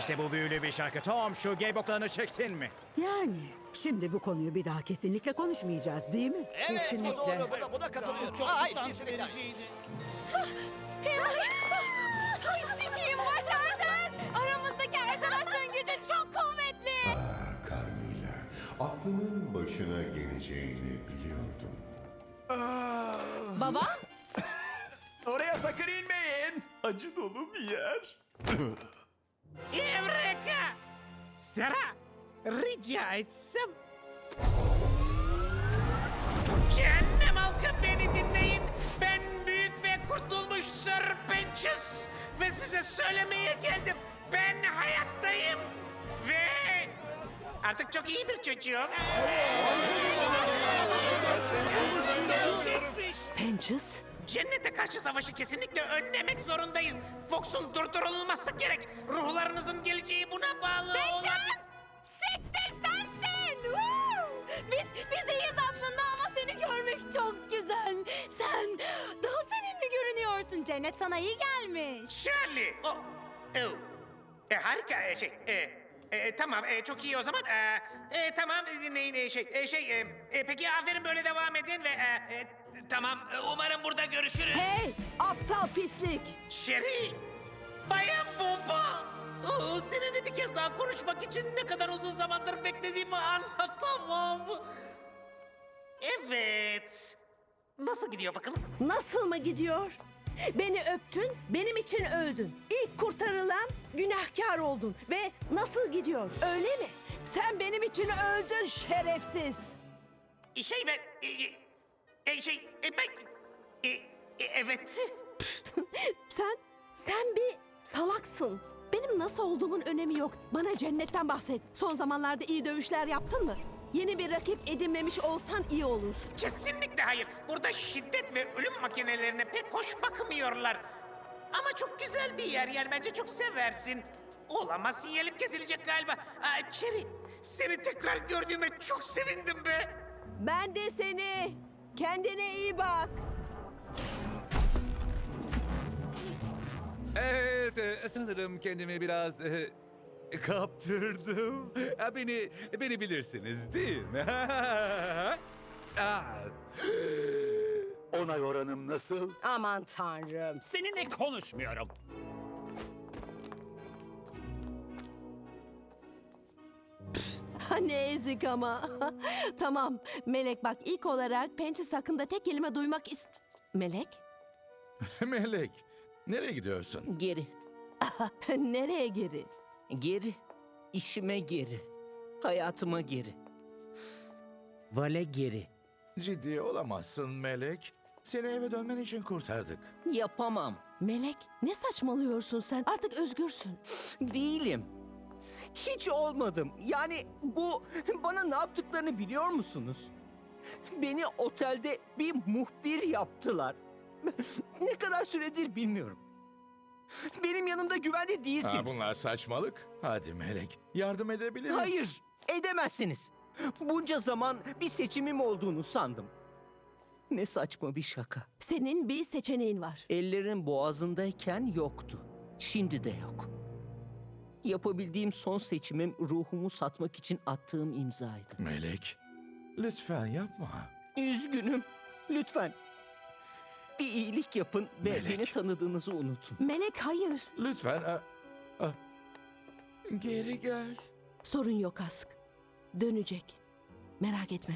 İşte bu büyülü bir şarkı. Tom şu gay boklarını çektin mi? Yani şimdi bu konuyu bir daha kesinlikle konuşmayacağız değil mi? Evet kesinlikle. bu doğru. Buna, buna katılıyorum. Çok Hayır kesinlikle. Ay sikiyim başardın. Aramızdaki arkadaşlığın gücü çok kuvvetli. Carmilla, aklının başına geleceğini biliyordum. Baba? Oraya sakın inmeyin. Acı dolu bir yer. Evreka! Sara, rica etsem... Cehennem halkı beni dinleyin. Ben büyük ve kurtulmuş Sir Benches ve size söylemeye geldim. Ben hayattayım ve artık çok iyi bir çocuğum. Pençes, Cennete karşı savaşı kesinlikle önlemek zorundayız. Fox'un durdurulması gerek. Ruhlarınızın geleceği buna bağlı Bençaz! Siktir sensin! Woo! Biz, biz iyiyiz aslında ama seni görmek çok güzel. Sen daha sevimli görünüyorsun. Cennet sana iyi gelmiş. Charlie. O, oh. E, harika e, şey. E, e, tamam e, çok iyi o zaman. E, e, tamam e, dinleyin e, şey. E, şey e, e, peki aferin böyle devam edin ve e, e, tamam e, umarım burada görüşürüz. hey aptal pislik. Sherry. Bayan Bomba. Oo, seninle bir kez daha konuşmak için ne kadar uzun zamandır beklediğimi anlatamam. Evet. Nasıl gidiyor bakalım? Nasıl mı gidiyor? Beni öptün, benim için öldün. İlk kurtarılan günahkar oldun. Ve nasıl gidiyor, öyle mi? Sen benim için öldün şerefsiz. Şey ben... E, e, şey e, ben... E, e, evet. Sen, sen bir salaksın. Benim nasıl olduğumun önemi yok. Bana cennetten bahset. Son zamanlarda iyi dövüşler yaptın mı? Yeni bir rakip edinmemiş olsan iyi olur. Kesinlikle hayır. Burada şiddet ve ölüm makinelerine pek hoş bakmıyorlar. Ama çok güzel bir yer. Yani bence çok seversin. Olamaz sinyalim kesilecek galiba. Aa, Cherry, seni tekrar gördüğüme çok sevindim be. Ben de seni. Kendine iyi bak. Evet, e, sanırım kendimi biraz e, kaptırdım. Ha, Beni beni bilirsiniz değil mi? Ah, Onay oranım nasıl? Aman tanrım. Seninle konuşmuyorum. ne ezik ama. tamam. Melek bak ilk olarak Pençes hakkında tek kelime duymak is... Melek? Melek, nereye gidiyorsun? Geri, Nereye geri? geri, işime geri, hayatıma geri. Vale geri. Ciddi olamazsın Melek. Seni eve dönmen için kurtardık. Yapamam. Melek ne saçmalıyorsun sen? Artık özgürsün. Değilim. Hiç olmadım. Yani bu bana ne yaptıklarını biliyor musunuz? Beni otelde bir muhbir yaptılar. ne kadar süredir bilmiyorum. Benim yanımda güvende değilsiniz. Ha, bunlar saçmalık. Hadi Melek, yardım edebiliriz. Hayır, edemezsiniz. Bunca zaman bir seçimim olduğunu sandım. Ne saçma bir şaka. Senin bir seçeneğin var. Ellerin boğazındayken yoktu. Şimdi de yok. Yapabildiğim son seçimim ruhumu satmak için attığım imzaydı. Melek, lütfen yapma. Üzgünüm. Lütfen. Bir iyilik yapın ve Melek. beni tanıdığınızı unutun. Melek hayır. Lütfen. a- a- geri gel. Sorun yok Ask. Dönecek. Merak etme.